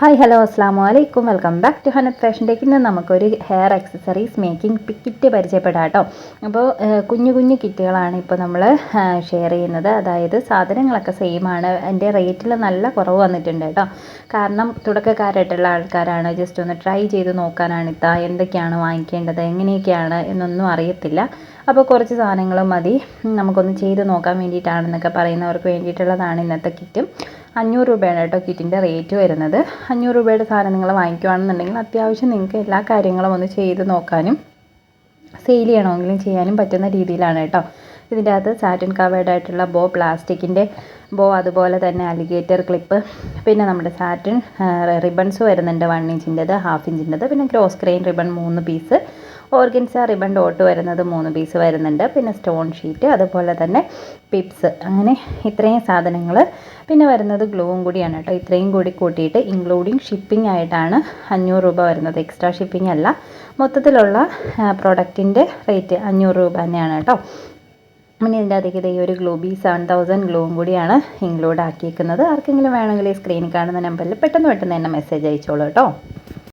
Hi hello അസ്സാം വലൈക്കും welcome back to Hanath fashion take ഇന്ന് നമുക്കൊരു ഹെയർ ആക്സസറീസ് മേക്കിംഗ് കിറ്റ് പരിചയപ്പെടാം കേട്ടോ അപ്പോൾ കുഞ്ഞു കുഞ്ഞു കിറ്റുകളാണ് ഇപ്പോൾ നമ്മൾ ഷെയർ ചെയ്യുന്നത്. അതായത് സാധനങ്ങളൊക്കെ സെയിമാണ് എന്റെ റേറ്റിൽ നല്ല കുറവ് വന്നിട്ടുണ്ട് കേട്ടോ കാരണം തുടക്കക്കാരായിട്ടുള്ള ആൾക്കാരാണ്. ജസ്റ്റ് ഒന്ന് ട്രൈ ചെയ്ത് നോക്കാനാണ് ഇത്ത എന്തൊക്കെയാണ് വാങ്ങിക്കേണ്ടത് എങ്ങനെയൊക്കെയാണ് എന്നൊന്നും അറിയത്തില്ല. അപ്പോൾ കുറച്ച് സാധനങ്ങൾ മതി. നമുക്കൊന്ന് ചെയ്ത് നോക്കാൻ വേണ്ടിയിട്ടാണെന്നൊക്കെ പറയുന്നവർക്ക് വേണ്ടിയിട്ടുള്ളതാണ് ഇന്നത്തെ കിറ്റും അഞ്ഞൂറ് രൂപയാണ് കേട്ടോ കിറ്റിന്റെ റേറ്റ് വരുന്നത്. അഞ്ഞൂറ് രൂപയുടെ സാധനം നിങ്ങൾ വാങ്ങിക്കുകയാണെന്നുണ്ടെങ്കിൽ അത്യാവശ്യം നിങ്ങൾക്ക് എല്ലാ കാര്യങ്ങളും ഒന്ന് ചെയ്ത് നോക്കാനും സെയിൽ ചെയ്യണമെങ്കിലും ചെയ്യാനും പറ്റുന്ന രീതിയിലാണ് കേട്ടോ. ഇതിന്റെ അകത്ത് സാറ്റിൻ കവേർഡ് ആയിട്ടുള്ള ബോ പ്ലാസ്റ്റിക്കിന്റെ ബോ അതുപോലെ തന്നെ അലിഗേറ്റർ ക്ലിപ്പ് പിന്നെ നമ്മുടെ സാറ്റിൻ റിബൺസ് വരുന്നുണ്ട് വൺ ഇഞ്ചിന്റെത് ഹാഫ് ഇഞ്ചിന്റെത് പിന്നെ ക്രോസ് ക്രെയിൻ റിബൺ മൂന്ന് പീസ് ഓർഗൻസ റിബൺ ഡോട്ട് വരുന്നത് മൂന്ന് പീസ് വരുന്നുണ്ട് പിന്നെ സ്റ്റോൺ ഷീറ്റ് അതുപോലെ തന്നെ പിപ്സ് അങ്ങനെ ഇത്രയും സാധനങ്ങൾ പിന്നെ വരുന്നത് ഗ്ലൂവും കൂടിയാണ് കേട്ടോ ഇത്രയും കൂടി കൂട്ടിയിട്ട് ഇൻക്ലൂഡിങ് ഷിപ്പിംഗ് ആയിട്ടാണ് അഞ്ഞൂറ് രൂപ വരുന്നത് എക്സ്ട്രാ ഷിപ്പിംഗ് അല്ല മൊത്തത്തിലുള്ള പ്രോഡക്റ്റിന്റെ റേറ്റ് അഞ്ഞൂറ് രൂപ തന്നെയാണ് കേട്ടോ. പിന്നെ ഇതിന്റെ അകത്തേക്ക് ഈ ഒരു ഗ്ലൂബി സെവൻ തൗസൻഡ് ഗ്ലൂവും കൂടിയാണ് ഇൻക്ലൂഡ് ആക്കിയിരിക്കുന്നത് ആർക്കെങ്കിലും വേണമെങ്കിൽ ഈ സ്ക്രീനിൽ കാണുന്ന നമ്പറിൽ പെട്ടെന്ന് പെട്ടെന്ന് തന്നെ മെസ്സേജ് അയച്ചോളൂ കേട്ടോ.